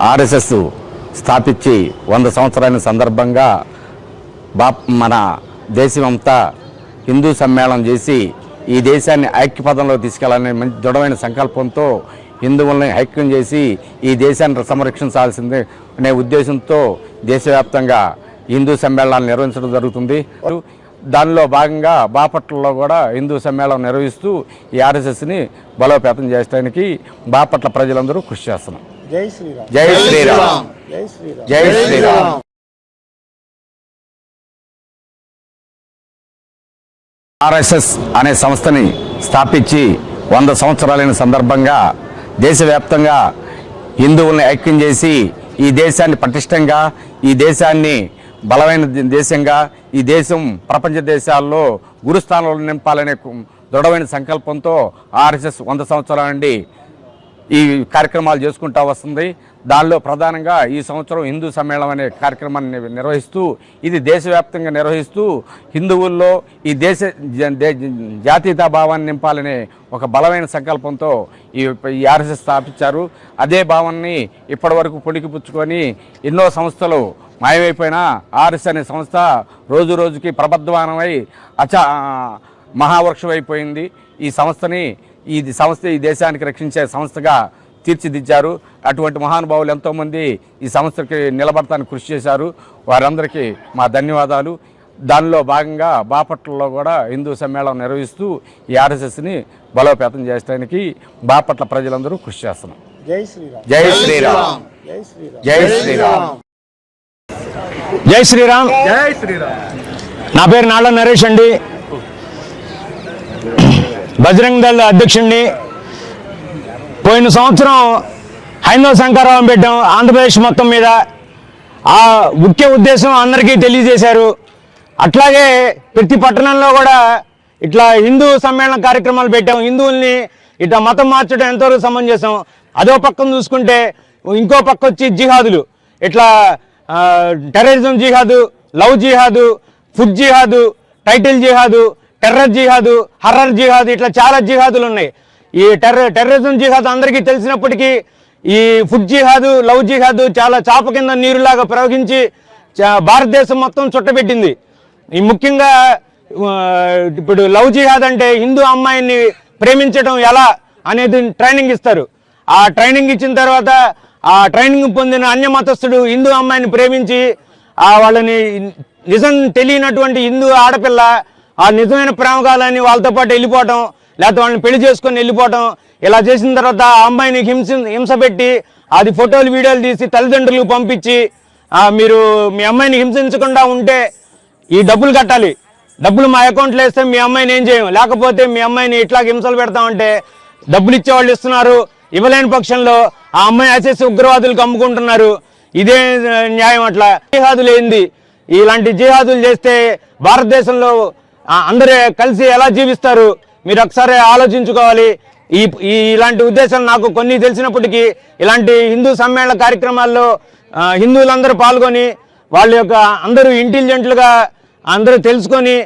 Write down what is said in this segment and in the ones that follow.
RSS స్థాపించి వంద సంవత్సరాల సందర్భంగా బా మన దేశమంతా హిందూ సమ్మేళనం చేసి ఈ దేశాన్ని ఐక్యపదంలో తీసుకెళ్ళాలనే మంచి దృఢమైన సంకల్పంతో హిందువుల్ని ఐక్యం చేసి ఈ దేశాన్ని సంరక్షించాల్సిందే అనే ఉద్దేశంతో దేశవ్యాప్తంగా హిందూ సమ్మేళనాలు నిర్వహించడం జరుగుతుంది. దానిలో భాగంగా బాపట్లలో కూడా హిందూ సమ్మేళనం నిర్వహిస్తూ ఈ ఆర్ఎస్ఎస్ని బలోపేతం చేయడానికి బాపట్ల ప్రజలందరూ కృషి చేస్తున్నారు. జై శ్రీరామ్. జై శ్రీరామ్. జై శ్రీరామ్. జై శ్రీరామ్. ఆర్ఎస్ఎస్ అనే సంస్థని స్థాపించి వంద సంవత్సరాలైన సందర్భంగా దేశవ్యాప్తంగా హిందువుల్ని ఐక్యం చేసి ఈ దేశాన్ని పటిష్టంగా ఈ దేశాన్ని బలమైన దేశంగా ఈ దేశం ప్రపంచ దేశాల్లో గురుస్థానంలో నింపాలనే దృఢమైన సంకల్పంతో ఆర్ఎస్ఎస్ వంద సంవత్సరాల నుండి ఈ కార్యక్రమాలు చేసుకుంటా వస్తుంది. దానిలో ప్రధానంగా ఈ సంవత్సరం హిందూ సమ్మేళనం అనే కార్యక్రమాన్ని నిర్వహిస్తూ ఇది దేశవ్యాప్తంగా నిర్వహిస్తూ హిందువుల్లో ఈ దేశ జాతీయతా భావాన్ని నింపాలనే ఒక బలమైన సంకల్పంతో ఈ ఈ ఆర్ఎస్ఎస్ స్థాపించారు. అదే భావాన్ని ఇప్పటివరకు పుణికిపుచ్చుకొని ఎన్నో సంస్థలు మాయమైపోయినా ఆర్ఎస్ అనే సంస్థ రోజు రోజుకి ప్రబద్ధమానమై అచా మహావృక్షం అయిపోయింది. ఈ సంస్థని ఈ సంస్థ ఈ దేశానికి రక్షించే సంస్థగా తీర్చిదిద్దారు. అటువంటి మహానుభావులు ఎంతోమంది ఈ సంస్థకి నిలబడటానికి కృషి చేశారు. వారందరికీ మా ధన్యవాదాలు. దానిలో భాగంగా బాపట్లలో కూడా హిందూ సమ్మేళనం నిర్వహిస్తూ ఈ ఆర్ఎస్ఎస్ని బలోపేతం చేయడానికి బాపట్ల ప్రజలందరూ కృషి చేస్తున్నాం జై శ్రీరామ్. జై శ్రీరామ్. జై శ్రీరామ్. జై శ్రీరామ్. జై శ్రీరామ్. జై శ్రీరామ్. నా పేరు నాళ్ళ నరేష్ అండి. బజరంగ్ దళ అధ్యక్షుడిని పోయిన సంవత్సరం హైందవ శంకరరావం పెట్టాం. ఆంధ్రప్రదేశ్ మొత్తం మీద. ఆ ముఖ్య ఉద్దేశం అందరికీ తెలియజేశారు. అట్లాగే ప్రతి పట్టణంలో కూడా ఇట్లా హిందూ సమ్మేళన కార్యక్రమాలు పెట్టాం. హిందువుల్ని ఇట్లా మతం మార్చడం ఎంతవరకు సమంజసం? అదో పక్కన చూసుకుంటే ఇంకో పక్క వచ్చి జిహాదులు. ఇట్లా టెర్రరిజం జిహాదు లవ్ జిహాదు ఫుడ్ జిహాదు టైటిల్ జిహాదు టెర్రర్ జిహాదు హర్రర్ జిహాదు ఇట్లా చాలా జిహాదులు ఉన్నాయి. ఈ టెర్ర టెర్రరిజం జిహాదు అందరికీ తెలిసినప్పటికీ ఈ ఫుడ్ జిహాదు లవ్ జిహాదు చాలా చాప కింద నీరులాగా ప్రవహించి భారతదేశం మొత్తం చుట్టబెట్టింది. ఈ ముఖ్యంగా ఇప్పుడు లవ్ జిహాద్ అంటే హిందూ అమ్మాయిని ప్రేమించడం ఎలా అనేది ట్రైనింగ్ ఇస్తారు. ఆ ట్రైనింగ్ ఇచ్చిన తర్వాత ఆ ట్రైనింగ్ పొందిన అన్య మతస్థుడు హిందూ అమ్మాయిని ప్రేమించి ఆ వాళ్ళని నిజం తెలియనటువంటి హిందూ ఆడపిల్ల ఆ నిజమైన ప్రేమ కాదని వాళ్ళతో పాటు వెళ్ళిపోవటం లేకపోతే వాళ్ళని పెళ్ళి చేసుకొని వెళ్ళిపోవటం ఇలా చేసిన తర్వాత ఆ అమ్మాయిని హింస హింస పెట్టి అది ఫోటోలు వీడియోలు తీసి తల్లిదండ్రులకు పంపించి మీరు మీ అమ్మాయిని హింసించకుండా ఉంటే ఈ డబ్బులు కట్టాలి. డబ్బులు మా అకౌంట్లో వేస్తే మీ అమ్మాయిని ఏం చేయం? లేకపోతే మీ అమ్మాయిని ఇట్లా హింసలు పెడతామంటే డబ్బులు ఇచ్చేవాళ్ళు ఇస్తున్నారు. ఇవ్వలేని పక్షంలో ఆ అమ్మాయి వేసేసి ఉగ్రవాదులకు అమ్ముకుంటున్నారు. ఇదే న్యాయం అట్లా. జిహాదులు ఏంది? ఇలాంటి జిహాదులు చేస్తే భారతదేశంలో అందరూ కలిసి ఎలా జీవిస్తారు? మీరు ఒకసారి ఆలోచించుకోవాలి. ఈ ఈ ఇలాంటి ఉద్దేశాలు నాకు కొన్ని తెలిసినప్పటికీ ఇలాంటి హిందూ సమ్మేళన కార్యక్రమాల్లో హిందువులందరూ పాల్గొని వాళ్ళ యొక్క అందరూ ఇంటెలిజెంట్లుగా అందరూ తెలుసుకొని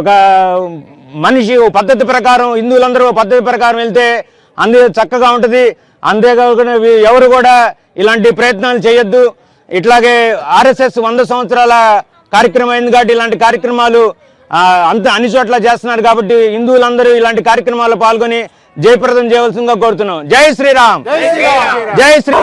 ఒక మనిషి ఓ పద్ధతి ప్రకారం హిందువులందరూ ఓ పద్ధతి ప్రకారం వెళ్తే అందే చక్కగా ఉంటుంది. అంతేకాకుండా ఎవరు కూడా ఇలాంటి ప్రయత్నాలు చేయొద్దు. ఇట్లాగే ఆర్ఎస్ఎస్ వంద సంవత్సరాల కార్యక్రమం అయింది కాబట్టి ఇలాంటి కార్యక్రమాలు అంత అన్ని చోట్ల చేస్తున్నారు కాబట్టి హిందువులందరూ ఇలాంటి కార్యక్రమాల్లో పాల్గొని జయప్రదం చేయవలసిందిగా కోరుతున్నాం. జై శ్రీరామ్. జై శ్రీ